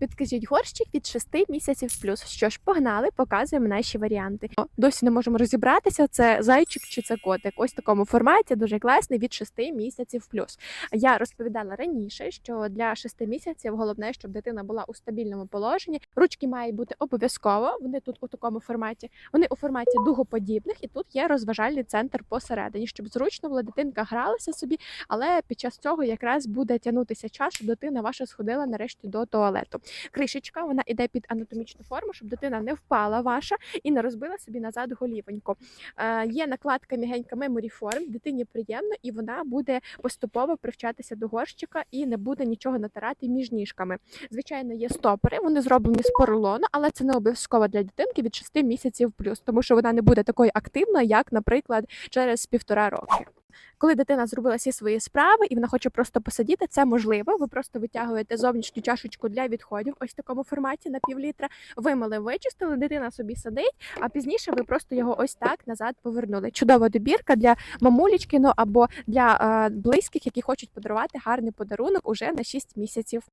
Підкажіть горщик від 6 місяців плюс. Що ж, погнали, показуємо наші варіанти. Досі не можемо розібратися, це зайчик чи це котик. Ось в такому форматі дуже класний від 6 місяців плюс. Я розповідала раніше, що для 6 місяців головне, щоб дитина була у стабільному положенні. Ручки мають бути обов'язково. Вони тут у такому форматі. Вони у форматі дугоподібних, і тут є розважальний центр посередині, щоб зручно була дитинка гралася собі, але під час цього якраз буде тягнутися час, щоб дитина ваша сходила нарешті до туалету. Кришечка вона іде під анатомічну форму, щоб дитина не впала ваша і не розбила собі назад голівоньку. Е, є накладка м'ягенька Memory Form, дитині приємно, і вона буде поступово привчатися до горщика і не буде нічого натирати між ніжками. Звичайно, є стопори, вони зроблені з поролону, але це не обов'язково для дитинки від 6 місяців плюс, тому що вона не буде такою активною, як, наприклад, через півтора роки. Коли дитина зробила всі свої справи і вона хоче просто посидіти, це можливо. Ви просто витягуєте зовнішню чашечку для відходів, ось в такому форматі на півлітра. Вимили, вичистили, дитина собі сидить, а пізніше ви просто його ось так назад повернули. Чудова добірка для мамулічки, ну або для е, близьких, які хочуть подарувати гарний подарунок уже на 6 місяців.